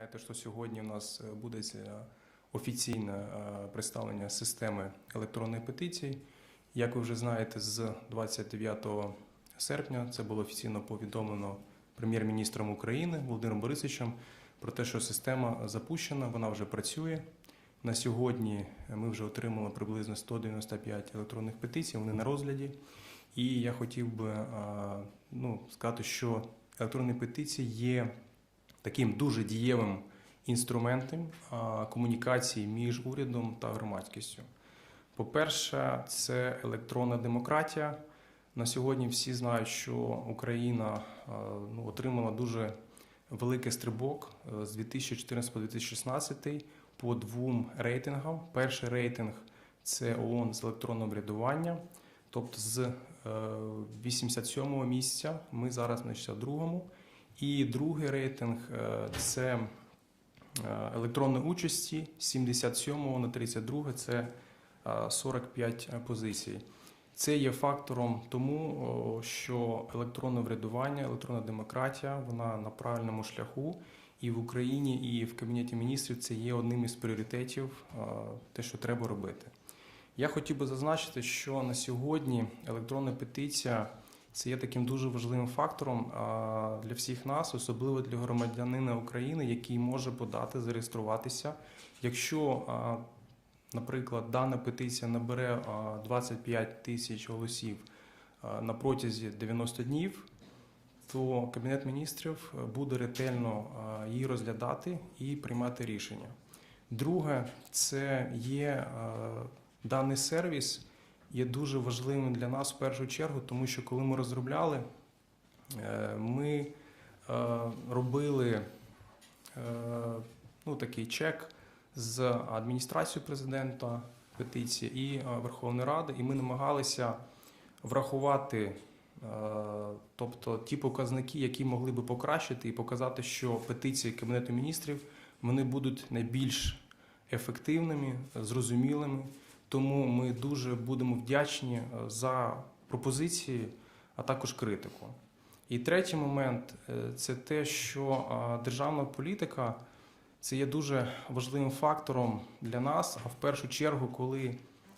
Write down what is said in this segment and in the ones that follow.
знаєте, що сьогодні у нас е, буде офіційне е, представлення системи електронної петиції. Як ви вже знаєте, з 29 серпня це було офіційно повідомлено прем'єр-міністром України Володимиром Борисовичем про те, що система запущена, вона вже працює. На сьогодні ми вже отримали приблизно 195 електронних петицій, вони на розгляді. І я хотів би е, ну, сказати, що електронні петиції є таким дуже дієвим інструментом комунікації між урядом та громадськістю. По-перше, це електронна демократія. На сьогодні всі знають, що Україна ну, отримала дуже великий стрибок е, з 2014 по 2016 по двом рейтингам. Перший рейтинг це ООН з електронного врядування. Тобто з е, 87-го місця ми зараз на 62-му. І другий рейтинг е, це е, електронної участі з 77 на 32 це е, 45 позицій. Це є фактором тому, що електронне врядування, електронна демократія, вона на правильному шляху. І в Україні, і в Кабінеті міністрів це є одним із пріоритетів, е, те, що треба робити. Я хотів би зазначити, що на сьогодні електронна петиція це є таким дуже важливим фактором для всіх нас, особливо для громадянина України, який може подати, зареєструватися. Якщо, наприклад, дана петиція набере 25 тисяч голосів на протязі 90 днів, то Кабінет міністрів буде ретельно її розглядати і приймати рішення. Друге, це є даний сервіс є дуже важливим для нас в першу чергу, тому що коли ми розробляли, е, ми е, робили е, ну, такий чек з адміністрацією президента петиції і Верховної Ради, і ми намагалися врахувати. Тобто ті показники, які могли би покращити і показати, що петиції Кабінету міністрів вони будуть найбільш ефективними, зрозумілими. Тому ми дуже будемо вдячні е, за пропозиції, а також критику. І третій момент е, це те, що е, державна політика це є дуже важливим фактором для нас, а в першу чергу, коли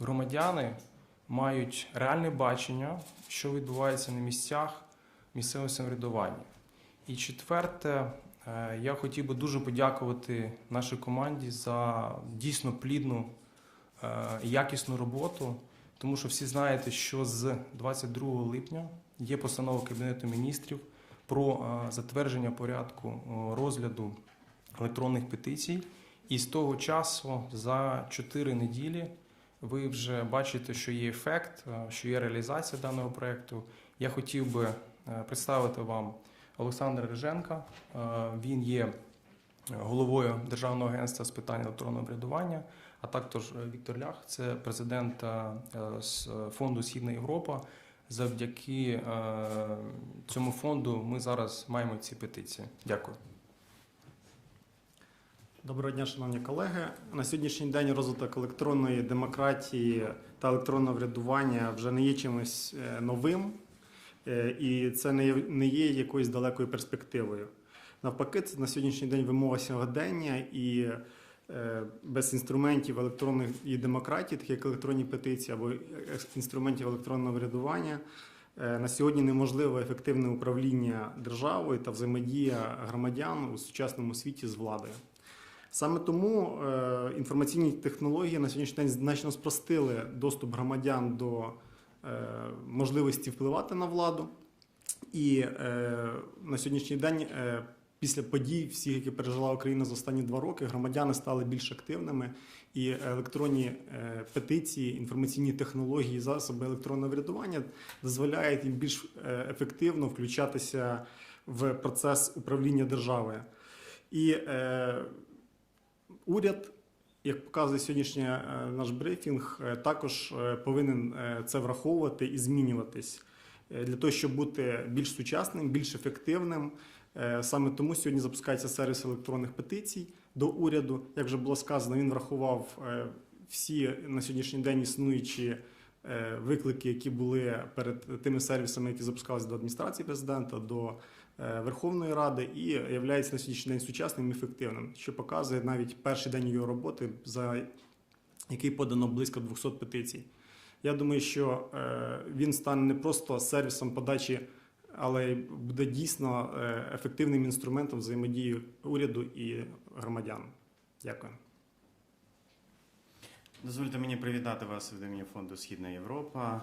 громадяни мають реальне бачення, що відбувається на місцях місцевого самоврядування. І четверте, я хотів би дуже подякувати нашій команді за дійсно плідну. Е, якісну роботу, тому що всі знаєте, що з 22 липня є постанова Кабінету міністрів про е, затвердження порядку е, розгляду електронних петицій. І з того часу за 4 неділі ви вже бачите, що є ефект, що є реалізація даного проєкту. Я хотів би представити вам Олександра Риженка. Він є головою Державного агентства з питань електронного врядування, а також Віктор Лях, це президент е, з фонду Східна Європа. Завдяки е, цьому фонду ми зараз маємо ці петиції. Дякую. Доброго дня, шановні колеги. На сьогоднішній день розвиток електронної демократії та електронного врядування вже не є чимось е, новим, і це не є якоюсь далекою перспективою. Навпаки, це на сьогоднішній день вимога сьогодення і е, без інструментів електронної демократії, таких як електронні петиції або інструментів електронного врядування, е, на сьогодні неможливе ефективне управління державою та взаємодія громадян у сучасному світі з владою. Саме тому е, інформаційні технології на сьогоднішній день значно спростили доступ громадян до можливості впливати на владу. І на сьогоднішній день після подій, всіх, які пережила Україна за останні два роки, громадяни стали більш активними, і електронні е, петиції, інформаційні технології, засоби електронного врядування дозволяють їм більш е, ефективно включатися в процес управління державою. І е, уряд. Як показує сьогоднішній е, наш брифінг, також повинен це враховувати і змінюватись для того, щоб бути більш сучасним, більш ефективним, саме тому сьогодні запускається сервіс електронних петицій до уряду. Як вже було сказано, він врахував е, всі на сьогоднішній день існуючі е, виклики, які були перед тими сервісами, які запускалися до адміністрації президента, до е, Верховної Ради і є на сьогоднішній день сучасним і ефективним, що показує навіть перший день його роботи, за який подано близько 200 петицій. Я думаю, що е, він стане не просто сервісом подачі, але буде дійсно е, ефективним інструментом взаємодії уряду і громадян. Дякую. Дозвольте мені привітати вас від імені фонду Східна Європа.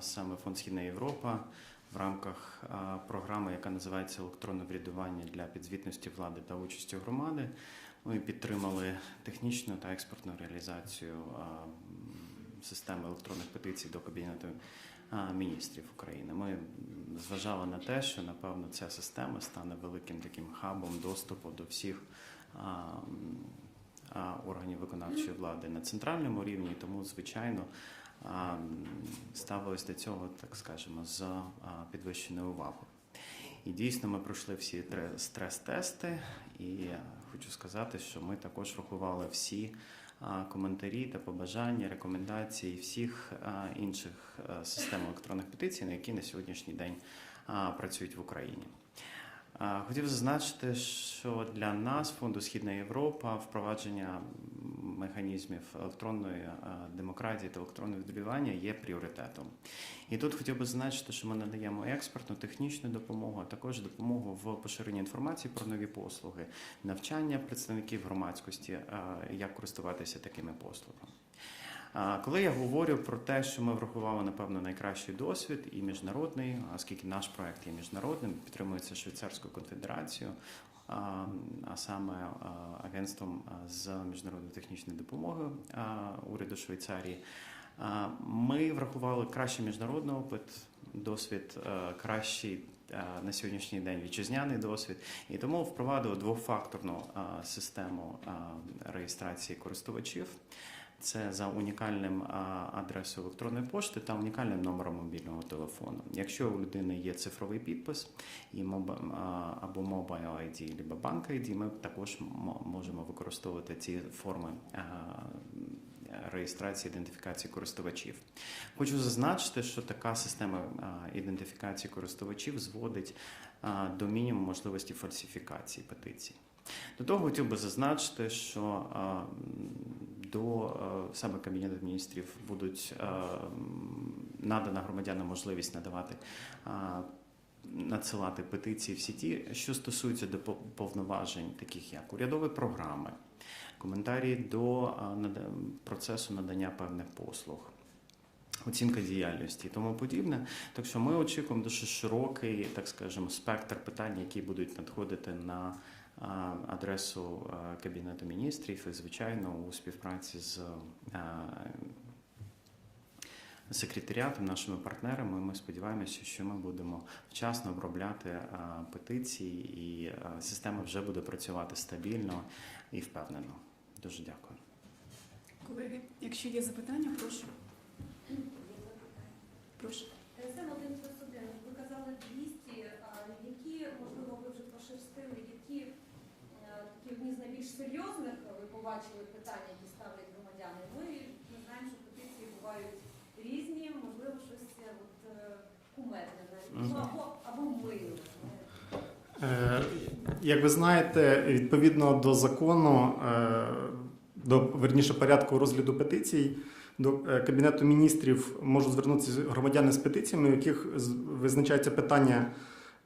Саме фонд Східна Європа в рамках програми, яка називається Електронне врядування для підзвітності влади та участі громади. Ми підтримали технічну та експортну реалізацію системи електронних петицій до Кабінету міністрів України. Ми зважали на те, що напевно ця система стане великим таким хабом доступу до всіх. органів виконавчої влади на центральному рівні, тому, звичайно, ставилось до цього, так скажемо, з підвищеною увагою. І дійсно ми пройшли всі тре- стрес-тести, і хочу сказати, що ми також врахували всі коментарі та побажання, рекомендації всіх інших систем електронних петицій, на які на сьогоднішній день працюють в Україні. Хотів зазначити, що для нас, фонду Східна Європа, впровадження механізмів електронної демократії та електронного відбивання є пріоритетом. І тут хотів би зазначити, що ми надаємо експертну, технічну допомогу, а також допомогу в поширенні інформації про нові послуги, навчання представників громадськості, як користуватися такими послугами. Коли я говорю про те, що ми врахували, напевно, найкращий досвід і міжнародний, оскільки наш проект є міжнародним, підтримується Швейцарською конфедерацією, а саме агентством з міжнародної технічної допомоги уряду Швейцарії. Ми врахували кращий міжнародний опит, досвід кращий на сьогоднішній день вітчизняний досвід, і тому впровадили двофакторну систему реєстрації користувачів. Це за унікальним адресою електронної пошти та унікальним номером мобільного телефону. Якщо у людини є цифровий підпис і або Mobile ID, або Bank ID, ми також можемо використовувати ці форми реєстрації ідентифікації користувачів. Хочу зазначити, що така система ідентифікації користувачів зводить до мінімуму можливості фальсифікації петицій. До того хотів би зазначити, що до е, саме Кабінету міністрів будуть е, надана громадянам можливість надавати а, надсилати петиції в сіті, що стосуються до повноважень, таких як урядові програми, коментарі до процесу надання певних послуг. Оцінка діяльності і тому подібне. Так що ми очікуємо дуже широкий, так скажемо, спектр питань, які будуть надходити на адресу Кабінету міністрів і, звичайно, у співпраці з секретаріатом, нашими партнерами. Ми сподіваємося, що ми будемо вчасно обробляти петиції, і система вже буде працювати стабільно і впевнено. Дуже дякую. Колеги, якщо є запитання. Прошу. Сем один плюс один. Ви казали 200, а які, можливо, ви вже пошерстили, які е, такі одні з найбільш серйозних ви побачили питання, які ставлять громадяни? Ми, ми знаємо, що петиції бувають різні, можливо, щось е, от, е, кумедне навіть, ну, Мгм. або, або миле. Е, Як ви знаєте, відповідно до закону, е, до верніше порядку розгляду петицій, до е, Кабінету міністрів можуть звернутися громадяни з петиціями, у яких визначається питання,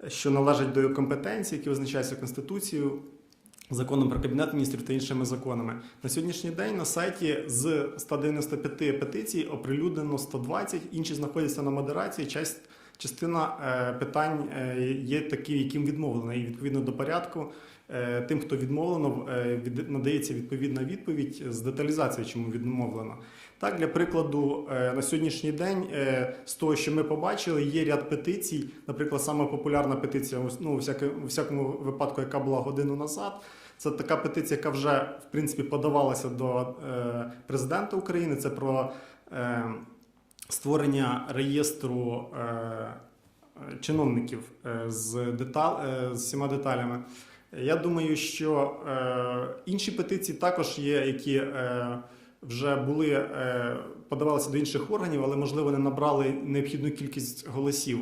що належать до його компетенції, які визначаються Конституцією, законом про Кабінет міністрів та іншими законами. На сьогоднішній день на сайті з 195 петицій оприлюднено 120, інші знаходяться на модерації. Часть Частина е, питань е, є такі, яким відмовлено, і відповідно до порядку. е, Тим, хто відмовлено, від- надається відповідна відповідь з деталізацією, чому відмовлено. Так, для прикладу, на сьогоднішній день з того, що ми побачили, є ряд петицій. Наприклад, сама популярна петиція, ну, у всякому випадку, яка була годину назад. Це така петиція, яка вже в принципі подавалася до президента України. Це про створення реєстру е, чиновників е, з, детал, е, з всіма деталями. Я думаю, що інші петиції також є, які вже були, подавалися до інших органів, але можливо не набрали необхідну кількість голосів.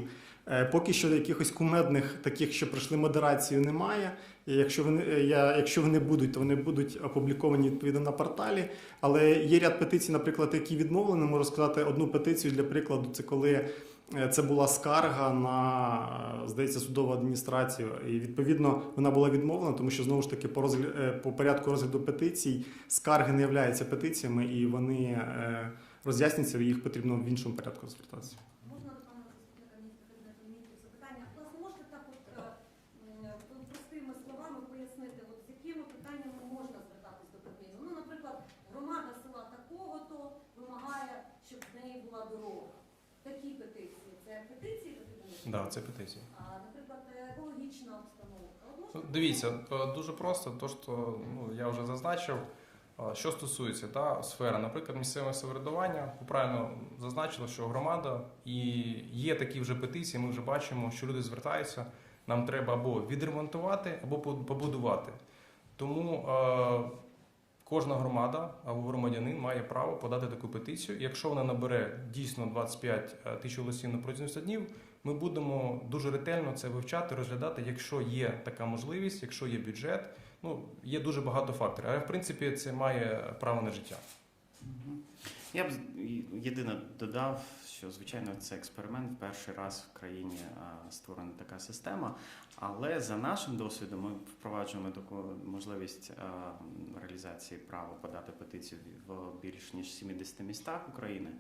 Поки що якихось кумедних таких, що пройшли модерацію, немає. І Якщо вони, е, я, якщо вони будуть, то вони будуть опубліковані відповідно на порталі. Але є ряд петицій, наприклад, які відмовлені. Можу сказати одну петицію для прикладу. Це коли е, це була скарга на е, здається судову адміністрацію, і відповідно вона була відмовлена, тому що знову ж таки по розгля... по порядку розгляду петицій скарги не являються петиціями, і вони роз'ясняться, їх потрібно в іншому порядку звертатися. Можна до пана заступника міністра кабінету міністрів запитання? Власне, можете так от е, м, простими словами пояснити, от з якими питаннями можна звертатись до Кабміну? Ну, наприклад, громада села такого-то вимагає, щоб в неї була дорога. Такі петиції. Це петиції до Кабміну? Да, це петиція. А, наприклад, екологічна обстановка. Ну, Дивіться, е, дуже просто, то що ну, я вже зазначив. Е, Що стосується та, сфери, наприклад, місцевого самоврядування, ви правильно зазначили, що громада і є такі вже петиції, ми вже бачимо, що люди звертаються, нам треба або відремонтувати, або по- побудувати. Тому е, кожна громада або громадянин має право подати таку петицію. Якщо вона набере дійсно 25 тисяч голосів на протязі 90 днів, ми будемо дуже ретельно це вивчати, розглядати, якщо є така можливість, якщо є бюджет. Ну, є дуже багато факторів. Але в принципі це має право на життя. Я б єдине додав, що звичайно це експеримент. Перший раз в країні створена така система. Але за нашим досвідом ми впроваджуємо таку можливість реалізації права подати петицію в більш ніж 70 містах України.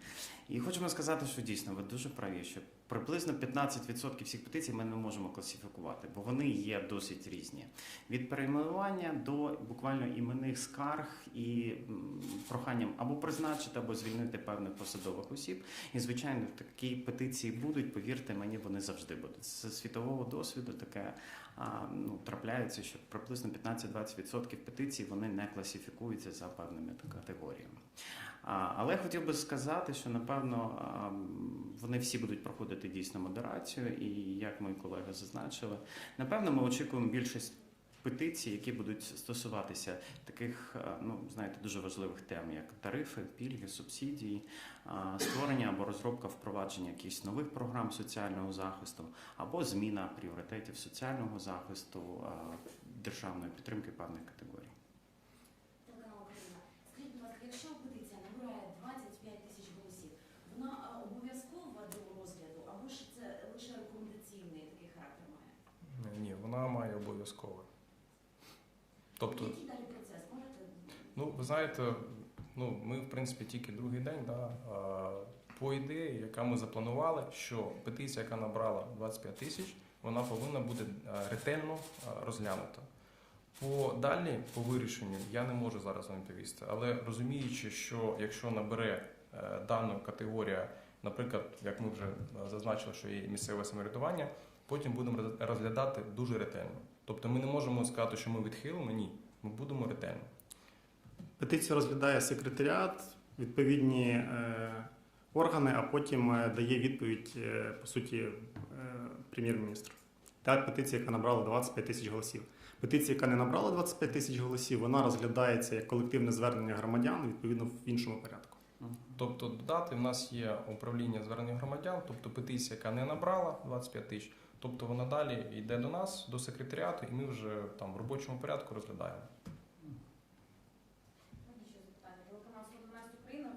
І хочемо сказати, що дійсно ви дуже праві, що приблизно 15% всіх петицій ми не можемо класифікувати, бо вони є досить різні. Від перейменування до буквально іменних скарг і проханням або призначити, або звільнити певних посадових осіб. І звичайно, такі петиції будуть. Повірте мені, вони завжди будуть. З світового досвіду таке ну, трапляється, що приблизно 15-20% петицій вони не класифікуються за певними категоріями. Але хотів би сказати, що напевно вони всі будуть проходити дійсно модерацію, і як мої колеги зазначили, напевно, ми очікуємо більшість петицій, які будуть стосуватися таких, ну знаєте, дуже важливих тем, як тарифи, пільги, субсидії, створення або розробка впровадження якихось нових програм соціального захисту, або зміна пріоритетів соціального захисту, державної підтримки певних категорій. Телеканал Україна. Скажіть, будь ласка, якщо петиція набирає 25 тисяч голосів, вона а, обов'язкова до розгляду, або ж це лише рекомендаційний такий характер має? Ні, вона має обов'язково. Тобто, Який далі процес? Можете? ну ви знаєте, ну ми в принципі тільки другий день, да, по ідеї, яка ми запланували, що петиція, яка набрала 25 тисяч, вона повинна бути ретельно розглянута. По далі, по вирішенню, я не можу зараз вам відповісти, але розуміючи, що якщо набере е, дана категорія, наприклад, як ми вже е, зазначили, що є місцеве самоврядування, потім будемо розглядати дуже ретельно. Тобто ми не можемо сказати, що ми відхилимо, ні, ми будемо ретельно. Петицію розглядає секретаріат, відповідні е, органи, а потім е, дає відповідь, е, по суті, е, прем'єр-міністр. Та петиція, яка набрала 25 тисяч голосів. Петиція, яка не набрала 25 тисяч голосів, вона розглядається як колективне звернення громадян, відповідно, в іншому порядку. Тобто додати в нас є управління звернення громадян, тобто петиція, яка не набрала 25 тисяч, тобто вона далі йде до нас, до секретаріату, і ми вже там в робочому порядку розглядаємо. Ще запитання? Телеканал 112 Україна.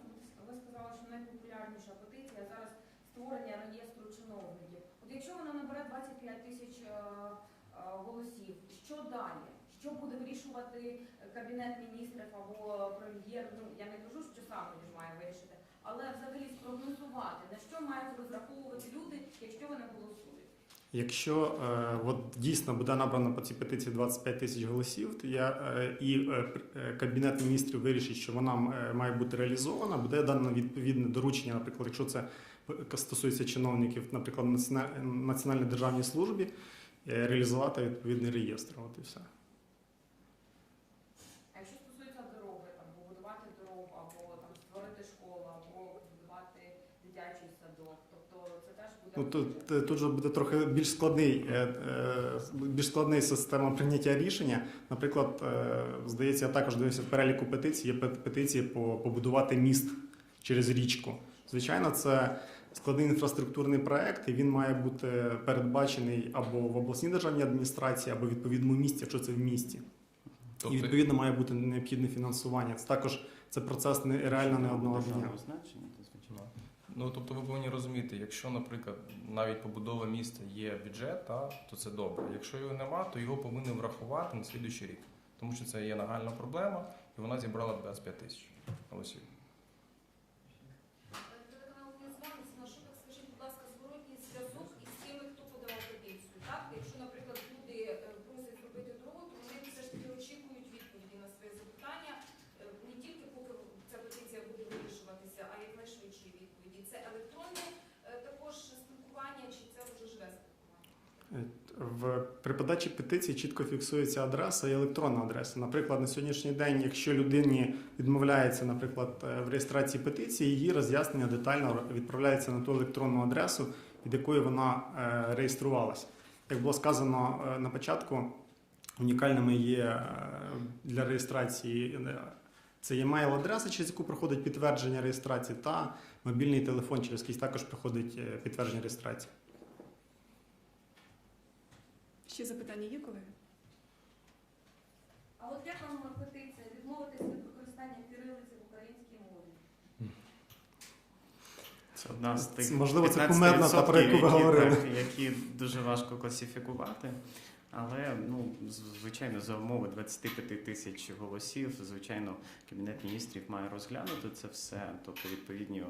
Ви сказали, що найпопулярніша петиція зараз створення реєстру чиновників. От якщо вона набере 25 тисяч е, е, голосів, що далі? Що буде вирішувати кабінет міністрів або прем'єр? Ну я не кажу, що сам він має вирішити, але взагалі спрогнозувати на що мають розраховувати люди, якщо вони голосують. Якщо е, от дійсно буде набрано по цій петиції 25 тисяч голосів, то я е, і е, е, кабінет міністрів вирішить, що вона е, має бути реалізована, буде дано відповідне доручення, наприклад, якщо це стосується чиновників, наприклад, націона- національній державній службі, е, реалізувати відповідний реєстр. От і все. А якщо стосується дороги, там побудувати дорогу, або там створити школу, або побудувати дитячий садок, тобто це теж буде Ну тут, е, тут же буде трохи більш складний, е, е, більш складний система прийняття рішення. Наприклад, здається, я також дивився в переліку петицій. Є петиції по побудувати міст через річку. Звичайно, це складний інфраструктурний проект, і він має бути передбачений або в обласній державній адміністрації, або в відповідному місті, якщо це в місті. І відповідно має бути необхідне фінансування. Це також це процес не реально не одного дня. Ну, тобто ви повинні розуміти, якщо, наприклад, навіть побудова міста є бюджет, та, то це добре. Якщо його нема, то його повинні врахувати на слідуючий рік. Тому що це є нагальна проблема, і вона зібрала 25 тисяч голосів. Телеканал не з вами, з нашого, так скажіть, будь ласка, зворотній зв'язок із тими, хто подавав петицію. Так? Якщо, наприклад, люди е, просять зробити дорогу, то вони все ж таки очікують відповіді на своє запитання е, не тільки поки ця петиція буде вирішуватися, а якнайшвидші відповіді. Це електронне е, також спілкування, чи це вже живе спілкування? В при подачі петиції чітко фіксується адреса і електронна адреса. Наприклад, на сьогоднішній день, якщо людині відмовляється, наприклад, е, в реєстрації петиції, її роз'яснення детально відправляється на ту електронну адресу, від якої вона е, реєструвалася. Як було сказано е, на початку, унікальними є для реєстрації це є мейл-адреса, через яку проходить підтвердження реєстрації, та мобільний телефон, через який також проходить підтвердження реєстрації. Ще запитання є, колеги? А от як вам петиція відмовитись від використання кирилиці в українській мові? Це одна з тих Можливо, це 15%, кумедна та, про яку ви які, говорили. які дуже важко класифікувати. Але ну звичайно, за умови 25 тисяч голосів, звичайно, кабінет міністрів має розглянути це все. Тобто, відповідні е,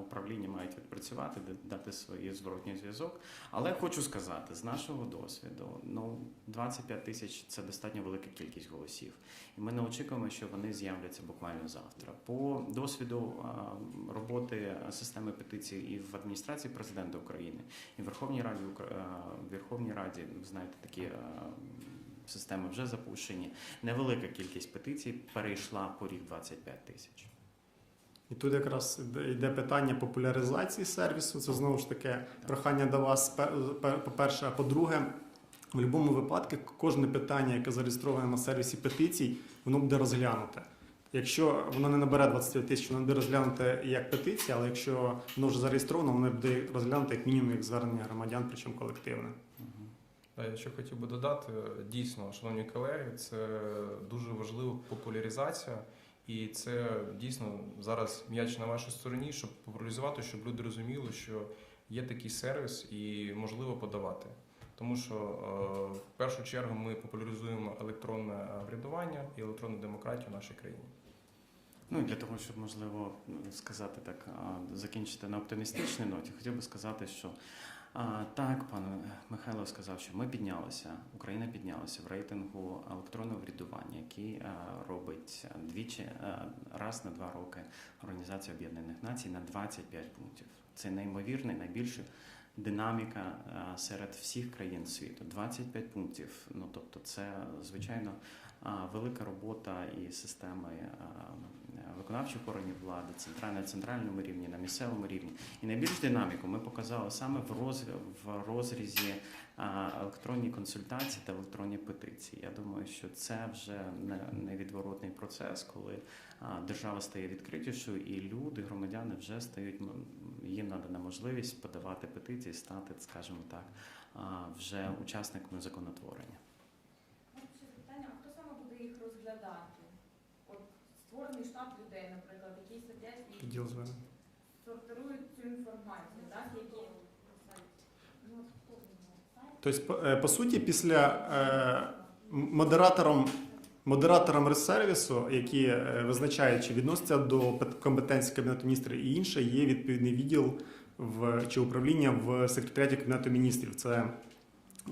управління мають відпрацювати, дати свій зворотній зв'язок. Але хочу сказати, з нашого досвіду, ну 25 тисяч це достатньо велика кількість голосів, і ми не очікуємо, що вони з'являться буквально завтра. По досвіду е, роботи системи петицій і в адміністрації президента України, і в Верховній Раді е, в Верховній Раді, знаєте, такі системи вже запущені. Невелика кількість петицій перейшла поріг 25 тисяч. І тут якраз йде- питання популяризації сервісу. Це знову ж таки прохання до вас, пе- пе- по-перше, а по-друге, в будь-якому випадку кожне питання, яке зареєстроване на сервісі петицій, воно буде розглянуте. Якщо воно не набере 25 тисяч, воно буде розглянуте як петиція, але якщо воно вже зареєстровано, воно буде розглянуте як мінімум як звернення громадян, причому колективне. Ще хотів би додати, дійсно, шановні колеги, це дуже важлива популяризація, і це дійсно зараз м'яч на вашій стороні, щоб популяризувати, щоб люди розуміли, що є такий сервіс і можливо подавати. Тому що е, в першу чергу ми популяризуємо електронне врядування і електронну демократію в нашій країні. Ну і для того, щоб можливо сказати так, закінчити на оптимістичній ноті, хотів би сказати, що а, так, пан Михайло сказав, що ми піднялися, Україна піднялася в рейтингу електронного врядування, який а, робить двічі а, раз на два роки Організація Об'єднаних Націй на 25 пунктів. Це неймовірний, найбільший динаміка а, серед всіх країн світу. 25 пунктів. Ну тобто, це звичайно велика робота і системи виконавчих органів влади, центральна, на центральному рівні, на місцевому рівні. І найбільш динаміку ми показали саме в, роз, в розрізі електронні консультації та електронні петиції. Я думаю, що це вже не- невідворотний процес, коли держава стає відкритішою, і люди, громадяни вже стають їм надана можливість подавати петиції, стати, скажімо так, вже учасниками законотворення. Можна ще запитання, а хто саме буде їх розглядати? От створений штат людей, наприклад, які сидять і Підділ звернення. сортирують цю інформацію, так? Які? Тобто, по, е, суті, після е, модератором, модератором ресервісу, які е, визначають, чи відносяться до пет- компетенції Кабінету міністрів і інше, є відповідний відділ в, чи управління в секретаріаті Кабінету міністрів. Це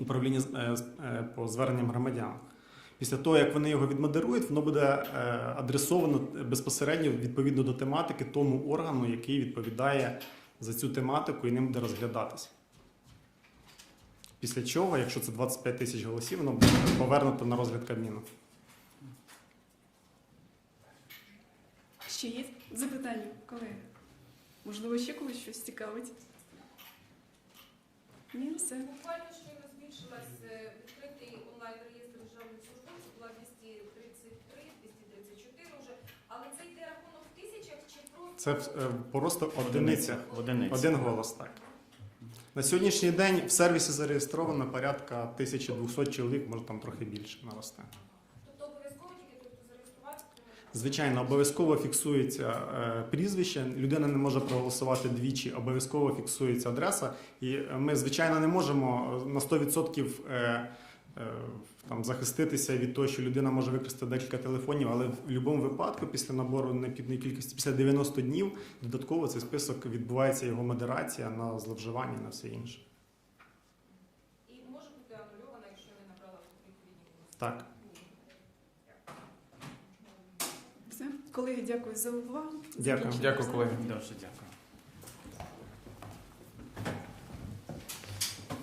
управління з- е, е, по зверненням громадян. Після того, як вони його відмодерують, воно буде е, адресовано безпосередньо відповідно до тематики тому органу, який відповідає за цю тематику і ним буде розглядатися. Після чого, якщо це 25 тисяч голосів, воно буде повернуто на розгляд Кабміну. Ще є запитання, колеги? Можливо, ще когось щось цікавить? Ні, все. Буквально щойно збільшилась е, відкритий онлайн-реєстр державних службовців, була 233, 234 вже. Але це чи просто е, одиниця. Один голос, так. На сьогоднішній день в сервісі зареєстровано порядка 1200 чоловік, може там трохи більше наросте. Тобто обов'язково тільки той, хто Звичайно, обов'язково фіксується е, прізвище. Людина не може проголосувати двічі, обов'язково фіксується адреса. І е, ми, звичайно, не можемо е, на 100% е, е, там, захиститися від того, що людина може використати декілька телефонів, але в будь-якому випадку, після набору необхідної кількості, після 90 днів, додатково цей список відбувається його модерація на зловживання на все інше. і може бути анульована, якщо не набрала відповідні. Так. Все. Колеги, дякую за увагу. Дякую. Дякую, колеги. Дуже дякую.